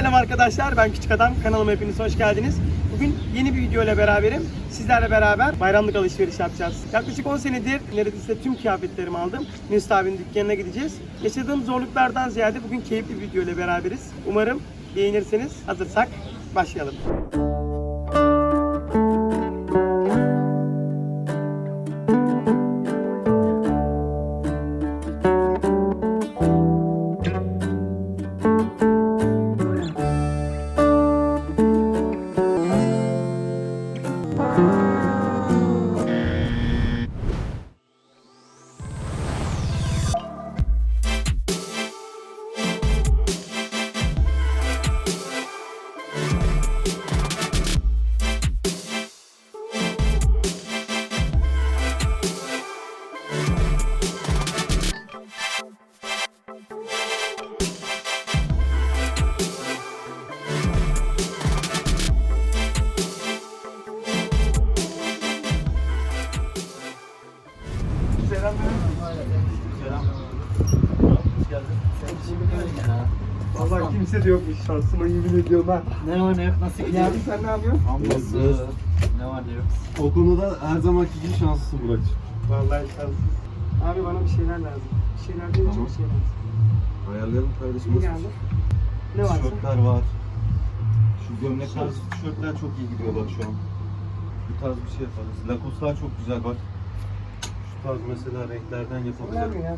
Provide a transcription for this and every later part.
selam arkadaşlar. Ben Küçük Adam. Kanalıma hepiniz hoş geldiniz. Bugün yeni bir video ile beraberim. Sizlerle beraber bayramlık alışveriş yapacağız. Yaklaşık 10 senedir neredeyse tüm kıyafetlerimi aldım. Mesut abinin dükkanına gideceğiz. Yaşadığım zorluklardan ziyade bugün keyifli bir video ile beraberiz. Umarım beğenirseniz hazırsak başlayalım. Şansıma yemin ediyorum ha. Ne var ne yok nasıl gidiyor? Yani sen ne yapıyorsun? Hamdolsun. Ne var ne yok. O konuda her zamanki gibi şanslısın Burak'cığım. Vallahi şanssız. Abi bana bir şeyler lazım. Bir şeyler değil Tamam. çok şey lazım. Ayarlayalım kardeşim. Ne geldi? Ne var? Tişörtler var. Şu gömlek tarzı tişörtler çok iyi gidiyor bak şu an. Bu tarz bir şey yaparız. Lacoste'lar çok güzel bak. Şu tarz mesela renklerden yapabilirim. ya?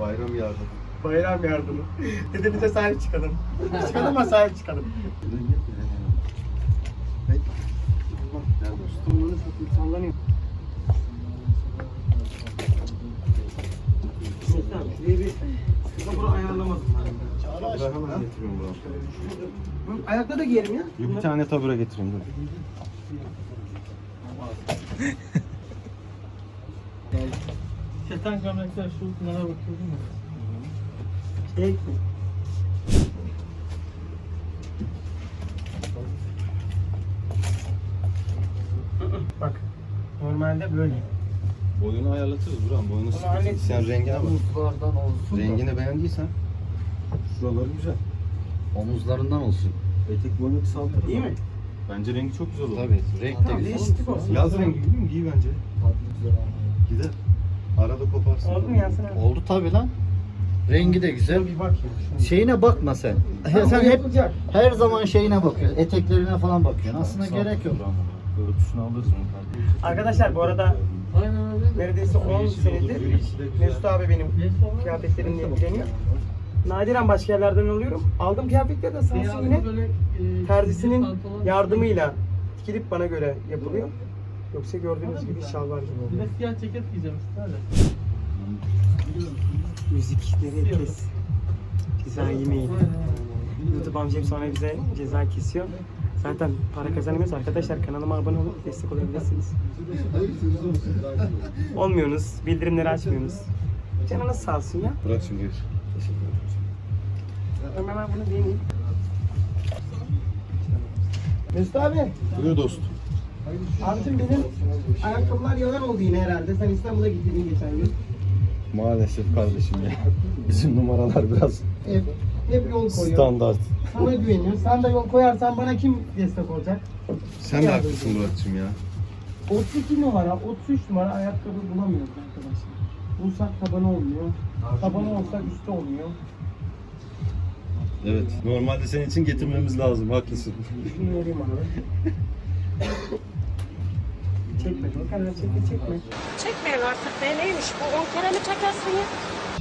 Bayram yardımı. Bayram yardımı. Dedemize sahip çıkalım. çıkalım ama sahip çıkalım. Ayakta da giyerim ya. Bir tane tabure getireyim dur. Keten gömlekler şu bunlara bakıyordum ya. Şey mi? Bak normalde böyle. Boyunu ayarlatırız Burak. Boyunu sıkıntı. Sen rengine bak. Omuzlardan olsun. Rengini beğendiysen şuraları güzel. Omuzlarından olsun. Etek boyunu kısaltırız. İyi mi? Bence rengi çok güzel olur. Tabii. Renk de güzel. değişiklik olsun. Yaz rengi gibi mi? Giy bence. güzel Gider. Arada koparsın. Oldu mu abi? Oldu tabii lan. Rengi de güzel. Bir bak ya. Şeyine bakma sen. Tamam, sen hep yapılacak. her zaman şeyine bakıyorsun. Eteklerine falan bakıyorsun. Aslında gerek yok. Onu kardeşim. Arkadaşlar bu arada neredeyse 10 senedir Mesut abi benim kıyafetlerimle ilgileniyor. Nadiren başka yerlerden alıyorum. Aldığım kıyafetler de sağ yine terzisinin yardımıyla dikilip bana göre yapılıyor. Yoksa gördüğünüz gibi şalvar gibi Bir oluyor. de siyah ceket giyeceğim işte Müzikleri kes. Ceza yemeyin. YouTube amcam sonra bize ceza kesiyor. Zaten para kazanamıyoruz. Arkadaşlar kanalıma abone olup destek olabilirsiniz. Olmuyorsunuz. Bildirimleri açmıyorsunuz. Canınız sağ olsun ya. Bırak şimdi geç. Hemen ben bunu deneyeyim. Mesut abi, Buyur dost. abicim benim ayakkabılar yalan oldu yine herhalde. Sen İstanbul'a gittin geçen gün. Maalesef kardeşim ya. Bizim numaralar biraz Hep, hep yol koyuyor. standart. Sana güveniyor. Sen de yol koyarsan bana kim destek olacak? Sen de haklısın Burak'cığım ya. 32 numara, 33 numara ayakkabı bulamıyoruz arkadaşlar. Bulsak tabanı olmuyor. Tabanı olsa üstü olmuyor. Evet. Normalde senin için getirmemiz lazım. Haklısın. Şunu vereyim abi. çekme. Ne kadar çekme çekme. Çekmeyin artık be neymiş bu 10 kere mi çekersin ya?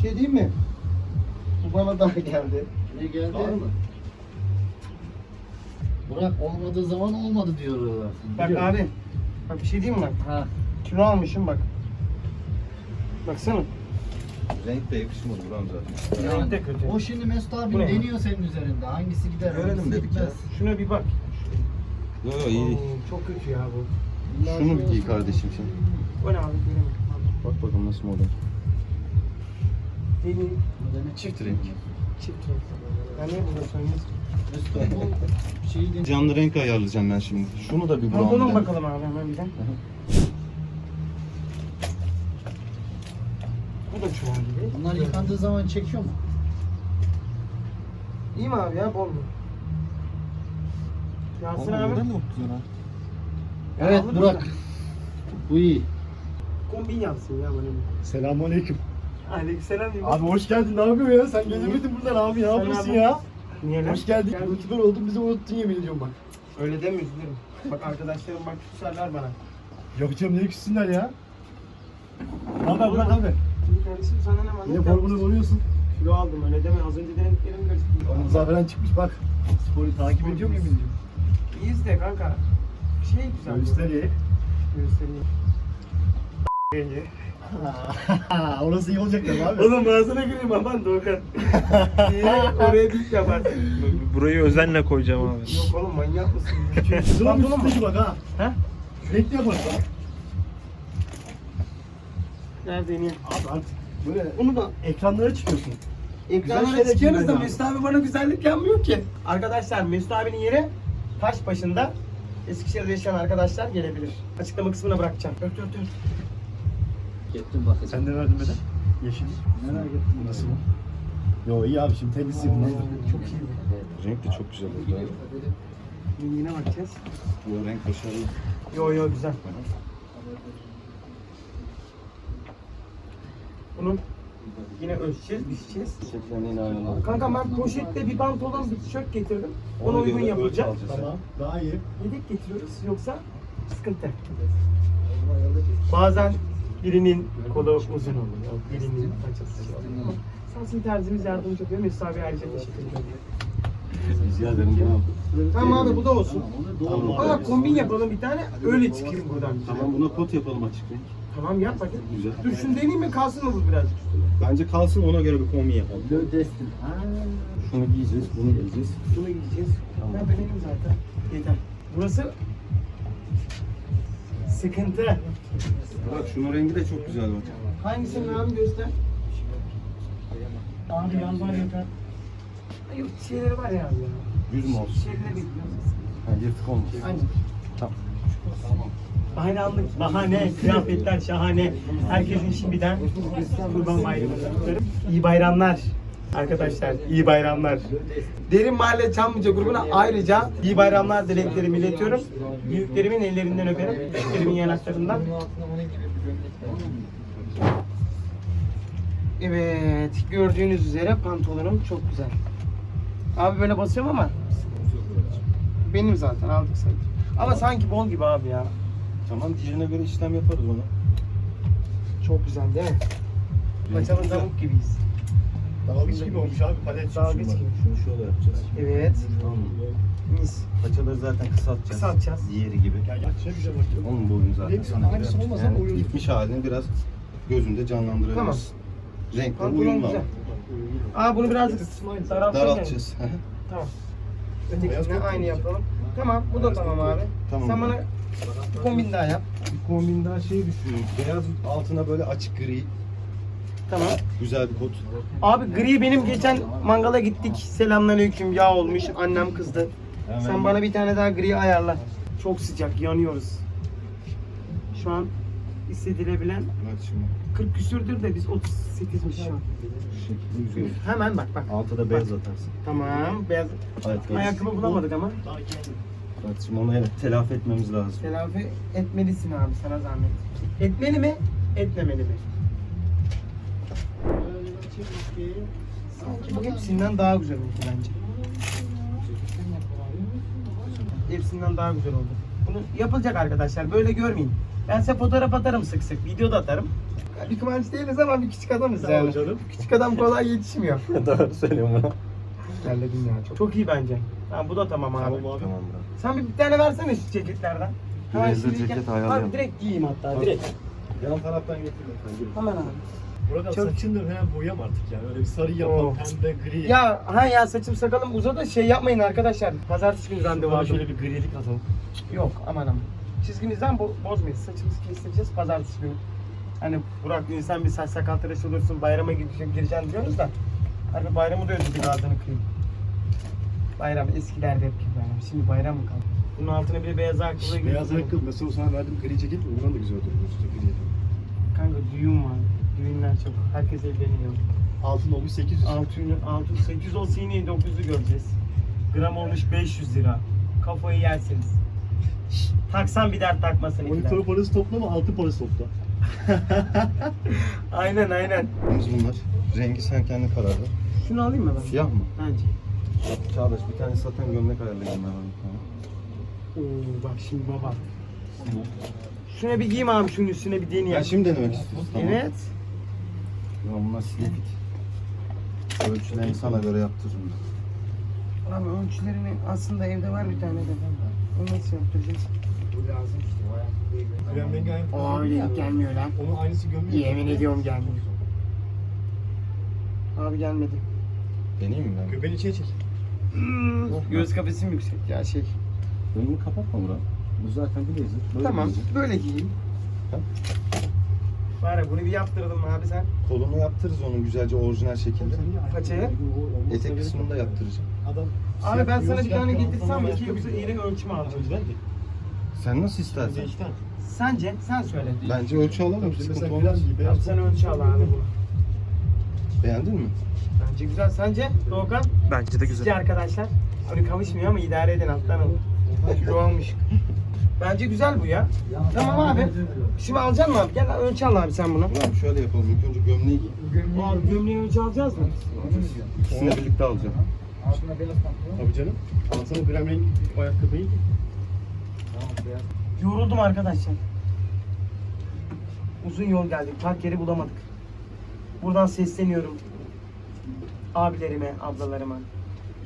Şey diyeyim mi? Bu bana daha geldi. Ne geldi? Var mı? Burak olmadığı zaman olmadı diyorlar. Bak Biliyorum. abi. Bak bir şey diyeyim mi bak. Ha. Kilo almışım bak. Baksana. Renk de yakışmadı Burak'ım zaten. Renk de kötü. O şimdi Mesut abi Bu ne? deniyor senin üzerinde. Hangisi gider? Görelim hangisi dedik gitmez. Şuna bir bak. Yok yok iyi. Oo, çok kötü ya bu. Şunu bir giy kardeşim sen. O ne abi? Göremedim. Bak bakalım nasıl model. Deneyim. Çift renk. Çift renk. Ben niye burada söylüyorsun? Şeyi. Canlı renk ayarlayacağım ben şimdi. Şunu da bir bulalım. bakalım abi hemen bir de. Bu da çuval gibi. Bunlar yıkandığı zaman çekiyor mu? İyi mi abi ya bol mu? Yasin abi Evet Alır Burak. mısın? Bu iyi. kombin yapsın ya bana. Selamünaleyküm. Aleykümselam. Abi hoş geldin. Ne yapıyorsun ya? Sen gelemedin buradan abi. Ne yapıyorsun abi? ya? Niye lan? Hoş geldin. Youtuber oldun bizi unuttun yemin ediyorum bak. Öyle deme üzülürüm. Bak arkadaşlarım bak küserler bana. Yok canım niye küssünler ya? Ne haber Burak abi? Şimdi kardeşim sana ne var? Yine formunu koruyorsun. Kilo aldım öyle deme. Az önce denediklerim göstereyim. Omuzlar falan çıkmış bak. Sporu takip ediyor muyum bilmiyorum. İyiyiz de kanka. Şey güzel. Göğüsler iyi. Göstereyim. Orası iyi olacak tabii abi. Oğlum ağzına gireyim aman Doğukan. Niye? Oraya büyük yaparsın. Burayı özenle koyacağım abi. Yok oğlum manyak mısın? Kızılın Pantolon mu? üstündeki bak ha. Ha? Sürekli yaparız bak. Nerede niye? Abi artık böyle Bunu da ekranlara çıkıyorsun. ekranlara şeyler çıkıyoruz da Mesut abi bana güzellik yapmıyor ki. Arkadaşlar Mesut abinin yeri taş başında. Eskişehir'de yaşayan arkadaşlar gelebilir. Açıklama kısmına bırakacağım. Ört ört ört. Gittim bakacağım. Sen ne verdin beden? Yeşil. Merak ettim. Nasıl bu? Yo iyi abi şimdi nedir? Çok iyi. Renk de çok güzel oldu. Rengine bakacağız. Bu renk başarılı. Yo yo güzel. Bunun yine ölçeceğiz, biçeceğiz. Çiçeklerini yine aynı. Kanka ben poşette bir pantolon, bir tişört getirdim. Ona uygun yapılacak. Tamam. Daha iyi. Yedek getiriyoruz yoksa sıkıntı. Bazen birinin kolu uzun oluyor, birinin paçası şey oluyor. Sağ olsun terzimiz yardımcı oluyor. Mesut abi ayrıca teşekkür ederim. Rica ederim. Tamam. Tamam abi bu da olsun. Tamam. Ama kombin yapalım bir tane öyle çıkayım buradan. Tamam buna kot yapalım açık renk. Tamam yap bakayım. Güzel. Dur şunu deneyeyim mi kalsın mı bu birazcık üstüne? Bence kalsın ona göre bir kombin yapalım. Blue Destin. Ha. Şunu giyeceğiz, bunu giyeceğiz. Bunu giyeceğiz. Ben benim zaten. Yeter. Burası sıkıntı. Bak şunun rengi de çok güzel bak. Hangisini abi göster. Abi yan var yeter. Ay Yok şeyleri var ya abi. Yüz mü olsun? Şeyleri bekliyoruz. Ha, yırtık olmasın. Aynen. Tamam. Bayramlık, bahane, kıyafetler şahane. Herkesin şimdiden kurban bayramı. İyi bayramlar. Arkadaşlar iyi bayramlar. Derin Mahalle Çamlıca grubuna ayrıca iyi bayramlar dileklerimi iletiyorum. Büyüklerimin ellerinden öperim, küçüklerimin yanaklarından. Evet, gördüğünüz üzere pantolonum çok güzel. Abi böyle basıyorum ama benim zaten aldık sanki. Ama sanki bol gibi abi ya. Tamam diğerine göre işlem yaparız ona. Çok güzel değil mi? Paçalı tavuk gibiyiz. Dalgıç gibi olmuş abi. Palet Dalgıç gibi. Şunu şöyle yapacağız. Evet. Tamam? Mis. Paçaları zaten kısaltacağız. Kısaltacağız. Diğeri gibi. bak. Ya şey bakıyor. Onun boyunu zaten. Hepsi sana aynısı olmasa yani uyumlu. gitmiş halini biraz gözünde canlandırabiliriz. Tamam. Renkler uyumlu. Aa bunu birazcık. Daraltacağız. Tamam. Kot aynı yapalım. Tamam bu da tamam abi. Tamam. Sen bana bir kombin daha yap. Bir kombin daha şey düşünüyorum. Beyaz altına böyle açık gri. Tamam. Güzel bir kot. Abi gri benim geçen mangala gittik. Selamünaleyküm yağ olmuş. Annem kızdı. Sen bana bir tane daha gri ayarla. Çok sıcak yanıyoruz. Şu an hissedilebilen Evet şimdi 40 küsürdür de biz 38'miş şu an. Hemen bak bak. Altta da beyaz atarsın. Tamam. Beyaz. Beyaz. Ayakkabı bulamadık ama. Şimdi onu evet telafi etmemiz lazım. Telafi etmelisin abi sana zahmet. Etmeli mi? Etmemeli mi? Sanki bu hepsinden daha güzel oldu bence. Hepsinden daha güzel oldu. Bunu yapılacak arkadaşlar. Böyle görmeyin. Ben size fotoğraf atarım sık sık. Video da atarım. Ya Bir kıvanç değiliz ama bir küçük adamız Sağ yani. canım. Küçük adam kolay yetişmiyor. Doğru söylüyorum bunu. Terledim ya çok. Çok iyi bence. Tamam bu da tamam abi. Tamam abi. Tamam bro. Sen bir, bir tane versene şu ceketlerden. Hemen Blazer şimdi ceket gel. ayarlayalım. Abi direkt giyeyim hatta direkt. Yan taraftan getir lütfen. Hemen abi. Burada Çok- saçını da falan boyam artık ya. Öyle bir sarı Oo. yapalım. Pembe, gri. Ya ha ya saçım sakalım uzadı şey yapmayın arkadaşlar. Pazartesi günü randevu Bana aldım. şöyle bir grilik atalım. Yok aman aman. Çizgimizden bo- bozmayız. Saçımızı kestireceğiz pazartesi günü. Hani Burak insan bir saç sakal tıraşı olursun bayrama gireceksin, gireceksin diyoruz da. Hani bayramı da özledik ağzını kırayım. Bayram eskilerde hep gibi bayram. Şimdi bayram mı kaldı? Bunun altına bir beyaz ayakkabı giydim. Beyaz ayakkabı. Mesela sana verdim gri ceket. Ondan da güzel. Üstü gri. Kanka düğün var. Düğünler çok. Herkes evleniyor. Altın olmuş 800. 600, 600, 800 olsa yine 900'ü göreceğiz. Gram olmuş 500 lira. Kafayı yersiniz. Taksan bir dert takmasın. Monitör parası toplama, altın parası topla. Aynen aynen. Biz bunlar. Rengi sen kendi karar ver. Şunu alayım mı ben? Siyah mı? Bence. Çağdaş bir tane satan gömlek ayarlayacağım ben tane. Oo, bak şimdi baba. Şuna bir giyeyim abi şunun üstüne bir deneyeyim. Ya şimdi denemek istiyorsun. Tamam. Evet. Ya bunlar fit. Ölçülerini sana göre yaptırırım. ben. Abi ölçülerini aslında evde var bir tane de. Onu nasıl yaptıracağız? Krem rengi aynı. Aa öyle gelmiyor lan. Onun aynısı gömüyor. Yemin ediyorum gelmiyor. Abi gelmedi. Deneyeyim mi ben? Göbeğini içine çek. Göz kafesim yüksek ya şey. Önümü kapatma Murat. Bu zaten blazer. Böyle Tamam blazer. böyle giyeyim. Ya bunu bir yaptırdım abi sen. Kolunu yaptırırız onun güzelce orijinal şekilde. Paçaya. Etek kısmını da yaptıracağım. Adam. Abi ben sana bir tane getirsem iki ayakkabı yoksa iğne ölçümü alacağım. Sen nasıl istersen. Sence sen söyle. Bence ölçü alalım. Sıkıntı olmaz. Abi sen ölçü al abi bunu. Beğendin mi? Bence güzel. Sence Doğukan? Bence de Sizce güzel. arkadaşlar? Hani kavuşmuyor ama idare edin alttan alın. Kilo olmuş. Bence güzel bu ya. Tamam abi. Şimdi alacaksın mı abi? Gel ölçü al abi sen bunu. Murat şöyle yapalım. İlk önce gömleği giy. Abi gömleği ölçü alacağız mı? İkisini birlikte alacağım. Tabii canım. Alsana krem rengi o ayakkabıyı. Yoruldum arkadaşlar. Uzun yol geldik. Park yeri bulamadık. Buradan sesleniyorum. Abilerime, ablalarıma.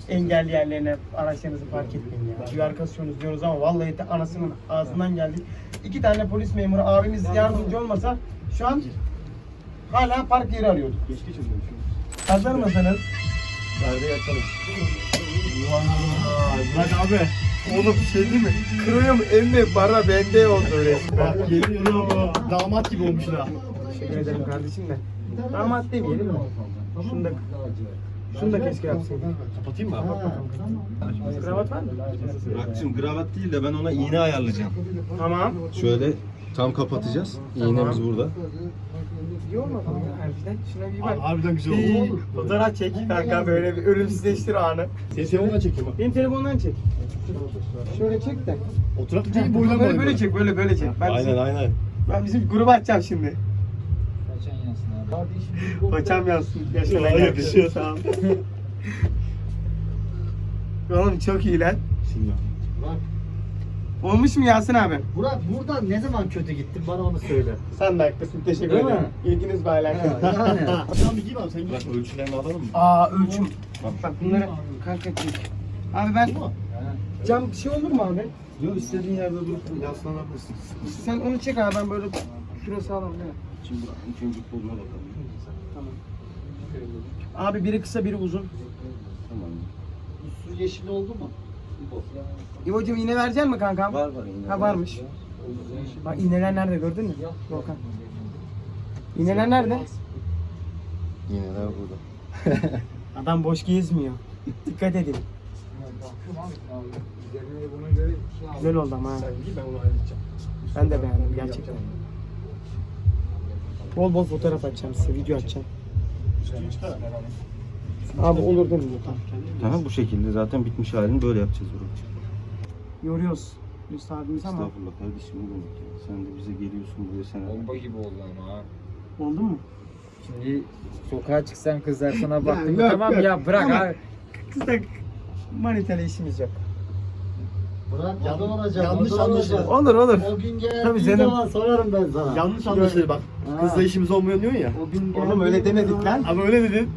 Engelli yerlerine araçlarınızı park etmeyin ya. Duyar kasıyorsunuz diyoruz ama vallahi de anasının ağzından geldik. İki tane polis memuru abimiz yardımcı olmasa şu an hala park yeri arıyorduk. Geç oluyor. Hazır mısınız? Perdeyi açalım. Bak abi. Oğlum şey değil mi? Kırıyorum emmi para bende oldu resmen. Bak geliyor. Damat gibi olmuş ha. Teşekkür ederim kardeşim de. Damat demeyelim mi? Şunu da, şunu da keşke yapsaydım. Kapatayım mı abi? Kravat var mı? Burak'cığım gravat değil de ben ona iğne ayarlayacağım. Tamam. Şöyle tam kapatacağız. İğnemiz burada. İyi olmadı mı harbiden? Şuna bir bak. Harbiden güzel oldu. Fotoğraf çek kanka böyle bir ölümsüzleştir anı. Seni telefonla çekeyim bak. Benim telefondan çek. Şöyle çek de. Oturak değil boydan Böyle böyle çek böyle böyle çek. Ben bizim, aynen. ben bizim grubu açacağım şimdi. Paçam yansın. Vallahi geldi. yakışıyor. Sağ ol. Oğlum çok iyi lan. Olmuş mu Yasin abi? Burak buradan ne zaman kötü gittin bana onu söyle. Sen de haklısın. Teşekkür Değil ederim. İlginiz ve alakalı. yani. Tamam bir giy abi sen giy. Burak ölçülerini alalım mı? Aa ölçüm. Bak bunları kanka çek. Abi ben cam şey olur mu abi? Yok istediğin yerde durup yaslanabilirsin. Sen onu çek abi ben böyle şurası alalım değil mi? Şimdi ilk önce koluna bakalım. Tamam. Abi biri kısa biri uzun. Tamam. Su yeşil oldu mu? İbo'cum iğne verecek mi kankam? Var var iğne. Ha varmış. Bak iğneler nerede gördün mü? Volkan. İğneler nerede? İğneler burada. Adam boş gezmiyor. Dikkat edin. Güzel oldu ama. Ben de beğendim gerçekten. Bol bol fotoğraf açacağım size, video açacağım. Abi olur değil mi bu tamam. Bu şekilde zaten bitmiş halini böyle yapacağız Burak'cığım. Yoruyoruz Yusuf abimiz ama Estağfurullah kardeşim ne demek ya. Sen de bize geliyorsun buraya sen. Bomba gibi oldu ama ha. oldu mu? Şimdi sokağa çıksan kızlar sana baktı mı yok, tamam yok. ya bırak Ama- abi. Kızla manitayla işimiz yok. Burak yanlış olacağım. yanlış anlaşılır. Olur olur. O gün Tabii geldiği canım. zaman sorarım ben sana. Yanlış anlaşılır bak. Ha. Kızla işimiz olmuyor diyorsun ya. O gün Oğlum öyle demedik lan. Ama öyle dedin.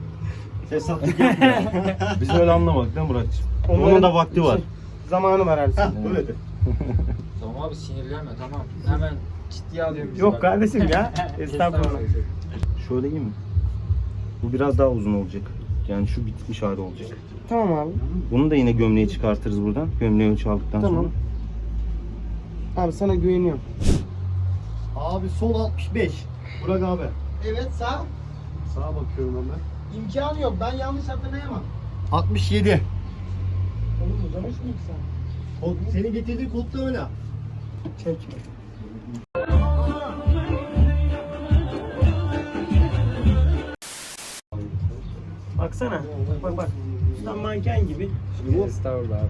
Fesatlık yok. Biz öyle anlamadık değil mi Burak'cığım? Onların- Onun da vakti var. Zamanı var her şeyin. böyle de. Tamam abi sinirlenme tamam. Hemen ciddiye alıyorum bizi Yok bak. kardeşim ya. Estağfurullah. Şöyle iyi mi? Bu biraz daha uzun olacak. Yani şu bitmiş hali olacak. Tamam abi. Bunu da yine gömleği çıkartırız buradan. Gömleği ölçü aldıktan Tamam. sonra. Abi sana güveniyorum. Abi sol 65. Burak abi. Evet sağ. Sağa bakıyorum hemen. İmkanı yok. Ben yanlış hatırlayamam. 67. Oğlum uzamış mı sen? O senin getirdiğin kodda öyle. Çekme. Baksana. Bak bak bak. Tam manken gibi. Estağfurullah abi.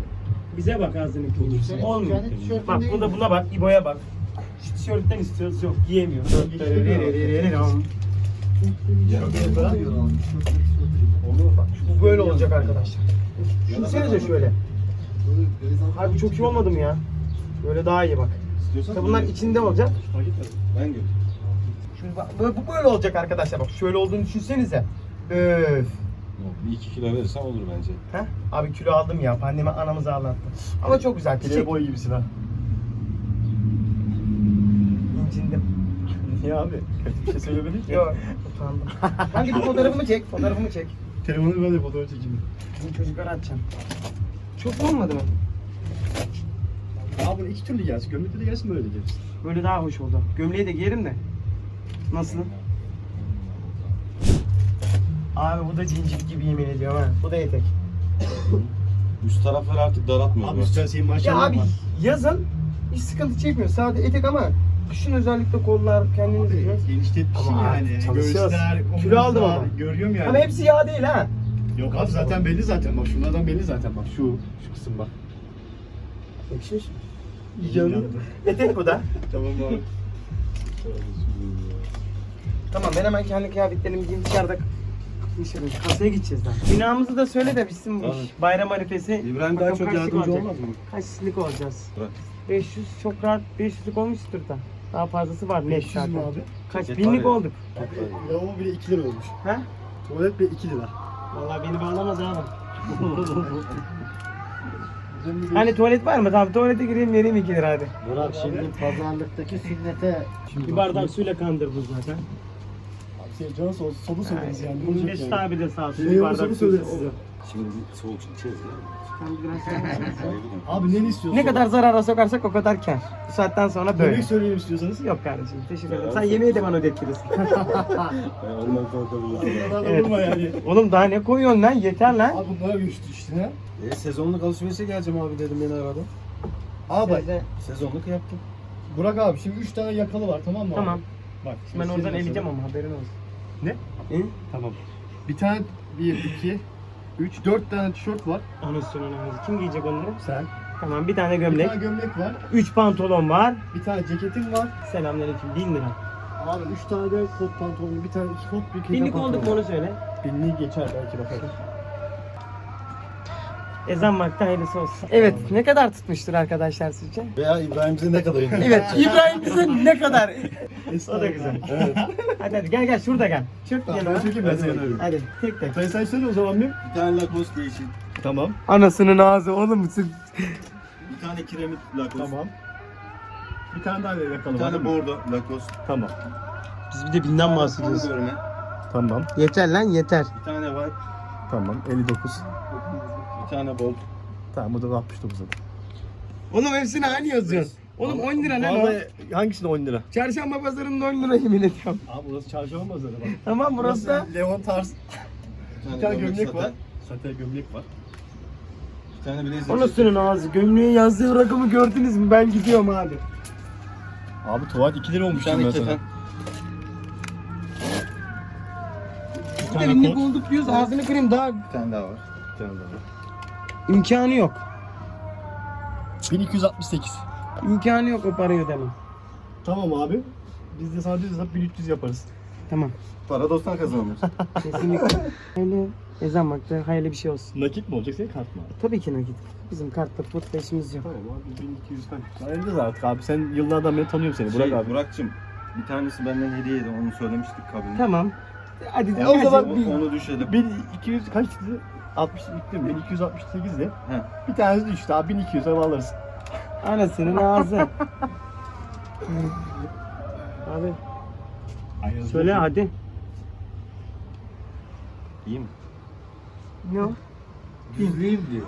Bize bak ağzını kıyım. Olmuyor. Kendi tişörtün Bak değil buna mi? buna bak. İbo'ya bak. Şu tişörtten istiyoruz. Yok giyemiyor. Bu böyle olacak arkadaşlar. Düşünsenize şöyle. Abi çok iyi olmadı mı ya? Böyle daha iyi bak. İşte bunlar içinde olacak. Ben götür. Şimdi bak, bu bu böyle olacak arkadaşlar. Bak şöyle olduğunu düşünsenize. Öf. Bir iki kilo verirsen olur bence. Heh, abi kilo aldım ya. Anneme anamızı ağlattı. Ama çok güzel. Çiçek. Playboy gibisin ha. İncindim. Niye abi? Kötü bir şey söylemedin ki. Yok. Utandım. Ben gidip fotoğrafımı çek. Fotoğrafımı çek. Telefonu ben de fotoğraf çekeyim. Bizim çocuklara atacağım. Çok olmadı mı? Abi iki türlü gelsin. Gömlekte de gelsin böyle de gelsin. Böyle daha hoş oldu. Gömleği de giyerim de. Nasıl? Abi bu da cincik gibi yemin ediyorum ha. Bu da etek. Üst tarafları artık daraltmıyor. Abi üstten senin Ya maşallah abi var. yazın hiç sıkıntı çekmiyor. Sadece etek ama kışın özellikle kollar kendiniz. Abi genişletmişsin Ama yani. Göğüsler, Kilo aldım ama. Görüyorum yani. Ama hepsi yağ değil ha. Yok abi zaten belli zaten. Bak şunlardan belli zaten. Bak şu, şu kısım bak. Yakışır. Canım. Etek bu da. Tamam abi. Tamam ben hemen kendi kıyafetlerimi giyeyim dışarıda dışarı kasaya gideceğiz daha. Binamızı da söyle de bitsin bu iş. Evet. Bayram arifesi. İbrahim daha Bakalım çok kaçlık yardımcı olacak. olmaz mı? Kaçlık olacağız? Bırak. 500 çok rahat 500'lük olmuştur da. Daha fazlası var net 500 zaten. abi? Kaç Ceket binlik var ya. olduk. Lavabo bile 2 lira olmuş. Ha? Tuvalet bile 2 lira. Vallahi beni bağlamaz abi. hani tuvalet var mı? Tamam tuvalete gireyim vereyim 2 lira hadi. Burak şimdi pazarlıktaki sünnete Bir bardak suyla kandırdı zaten. Sağ olsun. Soru söyleriz yani. Bunun Olacak Mesut yani. abi de sağ olsun. Şey Bir olsa bardak da su söyleriz size. Şimdi bir soğuk ya. Sen biraz sen- Abi ne istiyorsun? Ne kadar zarara sokarsak o kadar kar. Bu saatten sonra böyle. Yemek söyleyelim istiyorsanız. Yok kardeşim teşekkür ederim. Sen yemeği de bana ödettirirsin. Ben ondan korkabilirim. Kadar Evet. olma yani. Oğlum daha ne koyuyorsun lan? Yeter lan. Abi bunlara güçtü işte ha. E, sezonluk alışverişe geleceğim abi dedim beni aradı. Abi bak Sözde- Sezonluk yaptım. Burak abi şimdi 3 tane yakalı var tamam mı abi? Tamam. Bak Ben oradan eleyeceğim ama haberin olsun. Ne? Hı? Tamam. Bir tane 1 2 3 4 tane tişört var. Anasını önemli. Kim giyecek onları? Sen. Tamam bir tane Bir gömlek. tane gömlek var. 3 pantolon var. Bir tane ceketin var. Selamünaleyküm. 1000 lira. Abi 3 tane de kot pantolon, bir tane iki kot, bir kıyafet Binlik pantolon. olduk mu onu söyle. Binlik geçer belki bakalım. Ezan vakti hayırlısı olsun. Evet ne kadar tutmuştur arkadaşlar sizce? Veya İbrahim bize ne kadar indi? Evet İbrahim bize ne kadar? o da güzel. Evet. Hadi hadi gel gel şurada gel. Çök Tamam, yanıma. ben çekeyim ben seni. Hadi tek tek. Sen sen söyle o zaman bir. Bir tane Lacoste değişik. Tamam. Anasının ağzı oğlum musun? Bir tane kiremit Lacoste. Tamam. Bir tane daha Bir var. tane bordo Lacoste. Tamam. Biz bir de binden bahsediyoruz. Görme. Tamam. Yeter lan yeter. Bir tane white. Tamam. 59. Bir tane bold. Tamam bu da 69 zaten. Oğlum hepsini aynı yazıyorsun. Oğlum 10 lira lan o. Vallahi hangisine 10 lira? Çarşamba pazarında 10 lira yemin ediyorum. Abi burası çarşı olmaz öyle bak. Tamam burası da. Leon Tars. Bir tane gömlek var. Zaten gömlek var. Bir tane blazer. Anasının ağzı. Gömleğe yazdığı rakamı gördünüz mü? Ben gidiyorum abi. Abi tuvalet 2 lira Bir olmuş tane keten. Bir de tane binlik kot. olduk diyoruz ağzını kırayım daha Bir tane daha var. Bir tane daha var. İmkanı yok. 1268. İmkanı yok o parayı ödemem. Tamam abi. Biz de düz hesap 1300 yaparız. Tamam. Para dosttan kazanılır. Kesinlikle. Hayırlı ezan vakti hayırlı bir şey olsun. Nakit mi olacak senin kart mı abi? Tabii ki nakit. Bizim kartla put işimiz yok. Tamam abi 1200 kaç? Ayıracağız artık abi. Sen yıllardan beri tanıyorum seni. Burak Şey, abi. Burak'cığım. Bir tanesi benden hediyeydi onu söylemiştik kabinde. Tamam. Hadi E, o hadi. zaman Onu, onu düşelim. 1200 kaçtı? 60 bitti mi? 1268 de. He. Bir tanesi düştü abi 1200 ev alırız. Anasının ağzı. Abi söyle hadi. İyi mi? Ne o? Yüzlüyüm diyor.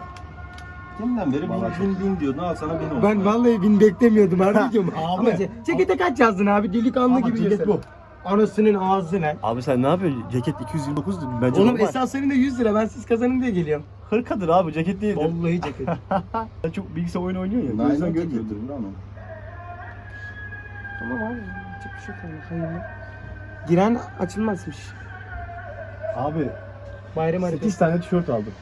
Kimden beri bin Vallahi bin bin diyor. Ne al sana bin olsun. Ben vallahi bin beklemiyordum harbi diyorum. Abi. Ama ce- cekete kaç yazdın abi? Delikanlı Ama gibi ceket yazsana. bu. Anasının ağzı ne? Abi sen ne yapıyorsun? Ceket 229 dedi. Bence Oğlum normal. esas senin de 100 lira. Ben siz kazanın diye geliyorum. Hırkadır abi ceket değil. Vallahi ceket. Sen çok bilgisayar oyunu oynuyorsun ya. Nailon Gözden görmüyorum. cekettir bu ama. tamam abi. Çok bir şey kalmadı. Hayırlı. Giren açılmazmış. Abi Bayram haritası. 8 tane tişört aldım.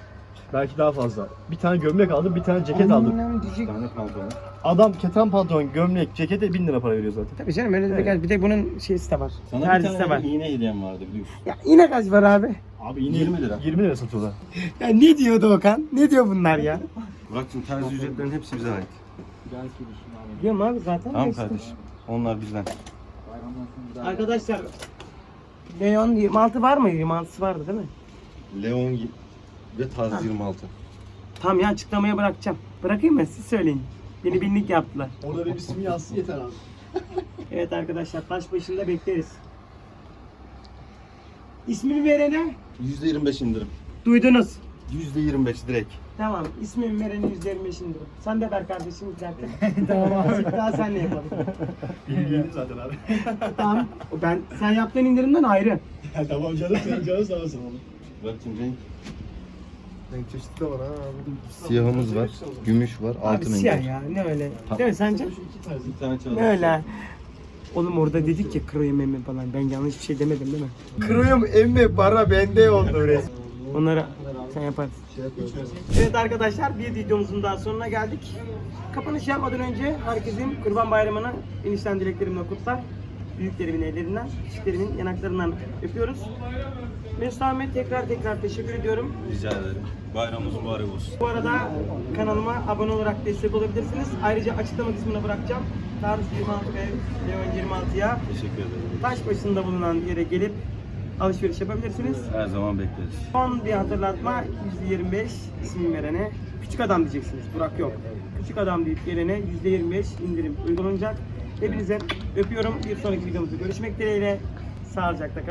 Belki daha fazla. Bir tane gömlek aldım, bir tane ceket aldım. Bir tane pantolon. Adam keten pantolon, gömlek, cekete 1000 lira para veriyor zaten. Tabii canım öyle de gel. Bir de bunun şeysi de var. Sana bir de tane var. iğne hediyem vardı biliyorsun. Ya yine kaç var abi? Abi yine 20 lira. 20 lira satıyorlar. Ya ne diyordu Okan? Ne diyor bunlar ya? Burak'cığım terzi ücretlerin hepsi bize ait. Abi. Biliyorum abi zaten. Tamam işte. kardeşim. Onlar bizden. Arkadaşlar Leon 26 var mı? 26'sı vardı değil mi? Leon ve Tarz 26. Tamam ya açıklamaya bırakacağım. Bırakayım mı? Siz söyleyin. Beni binlik yaptılar. Orada benim ismi yazsın yeter abi. Evet arkadaşlar taş başında bekleriz. İsmimi verene %25 indirim. duydunuz. %25 direkt. Tamam ismimi verene %25 indirim. Sen de ver kardeşim zaten. tamam abi. Daha senle yapalım. Bilgiledim zaten abi. tamam. Ben sen yaptığın indirimden ayrı. tamam canım, senin canın sağ olsun oğlum. Burak'cığım renk. Renk çeşitli de var ha. Siyahımız var, gümüş var, Abi altın siyah rengi. ya ne öyle. Değil mi sence? Bir tane çalalım. Ne öyle. Oğlum orada dedik ya kroyum emme falan. Ben yanlış bir şey demedim değil mi? Kroyum emme para bende oldu resmen. Onları sen yaparsın. Evet arkadaşlar bir videomuzun daha sonuna geldik. Kapanış yapmadan önce herkesin Kurban Bayramı'nı enişten dileklerimle kutlar. Büyüklerimin ellerinden, küçüklerimin yanaklarından öpüyoruz. Mesut Ahmet tekrar tekrar teşekkür ediyorum. Rica ederim. Bayramımız mübarek olsun. Bu arada kanalıma abone olarak destek olabilirsiniz. Ayrıca açıklama kısmına bırakacağım. Tarz 26 ve Leon 26'ya Teşekkür ederim. taş başında bulunan yere gelip alışveriş yapabilirsiniz. Her zaman bekleriz. Son bir hatırlatma %25 isim verene küçük adam diyeceksiniz. Burak yok. Küçük adam deyip gelene %25 indirim uygulanacak. Hepinize öpüyorum. Bir sonraki videomuzda görüşmek dileğiyle. Sağlıcakla kalın.